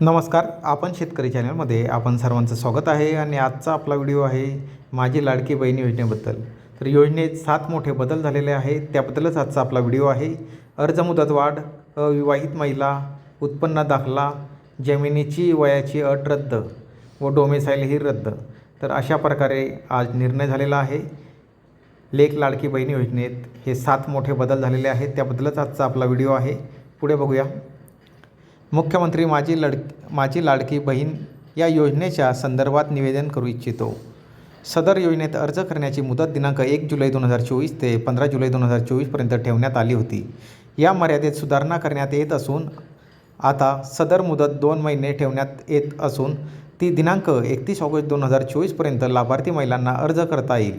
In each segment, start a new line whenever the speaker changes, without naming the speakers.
नमस्कार आपण शेतकरी चॅनलमध्ये आपण सर्वांचं स्वागत आहे आणि आजचा आपला व्हिडिओ आहे माझी लाडकी बहीण योजनेबद्दल. तर योजनेत सात मोठे बदल झालेले आहेत त्याबद्दलच आजचा आपला व्हिडिओ आहे. अर्ज मुदतवाढ अविवाहित महिला उत्पन्न दाखला जमिनीची वयाची अट रद्द व डोमेसाईल ही रद्द. तर अशा प्रकारे आज निर्णय झालेला आहे. लेख लाडकी बहीण योजनेत हे सात मोठे बदल झालेले आहेत त्याबद्दलच आजचा आपला व्हिडिओ आहे. पुढे बघूया. मुख्यमंत्री माझी लड माझी लाडकी बहीण या योजनेच्या संदर्भात निवेदन करू इच्छितो. सदर योजनेत अर्ज करण्याची मुदत दिनांक एक जुलै दोन हजार चोवीस ते पंधरा जुलै दोन हजार चोवीसपर्यंत ठेवण्यात आली होती. या मर्यादेत सुधारणा करण्यात येत असून आता सदर मुदत दोन महिने ठेवण्यात येत असून ती दिनांक एकतीस ऑगस्ट दोन हजार चोवीसपर्यंत लाभार्थी महिलांना अर्ज करता येईल.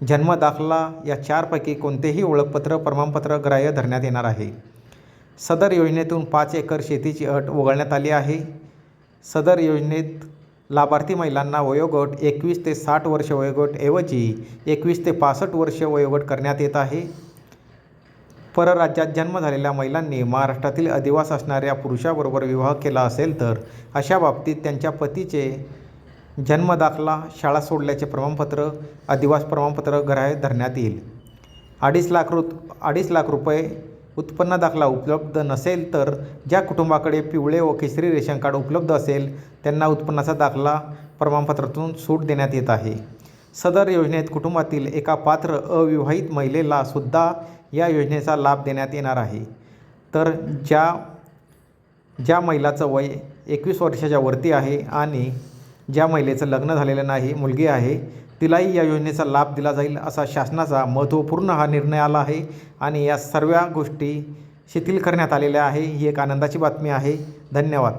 जन्म दाखला या चारपैकी कोणतेही ओळखपत्र प्रमाणपत्र ग्राह्य धरण्यात येणार आहे. सदर योजनेतून पाच एकर शेतीची अट वगळण्यात आली आहे. सदर योजनेत लाभार्थी महिलांना वयोगट एकवीस ते साठ वर्ष वयोगट ऐवजी एकवीस ते पासष्ट वर्ष वयोगट करण्यात येत आहे. परराज्यात जन्म झालेल्या महिलांनी महाराष्ट्रातील अधिवास असणाऱ्या पुरुषाबरोबर विवाह केला असेल तर अशा बाबतीत त्यांच्या पतीचे जन्मदाखला शाळा सोडल्याचे प्रमाणपत्र अधिवास प्रमाणपत्र ग्राह्य धरण्यात येईल. अडीच लाख रु अडीच लाख रुपये उत्पन्न दाखला उपलब्ध नसेल तर ज्या कुटुंबाकडे पिवळे व केसरी रेशन कार्ड उपलब्ध असेल त्यांना उत्पन्नाचा दाखला प्रमाणपत्रातून सूट देण्यात येत आहे. सदर योजनेत कुटुंबातील एका पात्र अविवाहित महिलेला सुद्धा या योजनेचा लाभ देण्यात येणार आहे. तर ज्या ज्या महिलाचं वय एकवीस वर्षाच्या वरती आहे आणि ज्या महिलेचं लग्न झालेलं नाही मुलगी आहे तिलाही या योजनेचा लाभ दिला जाईल असा शासनाचा महत्त्वपूर्ण हा निर्णय आला आहे आणि या सर्व गोष्टी शिथिल करण्यात आलेल्या आहे ही एक आनंदाची बातमी आहे. धन्यवाद.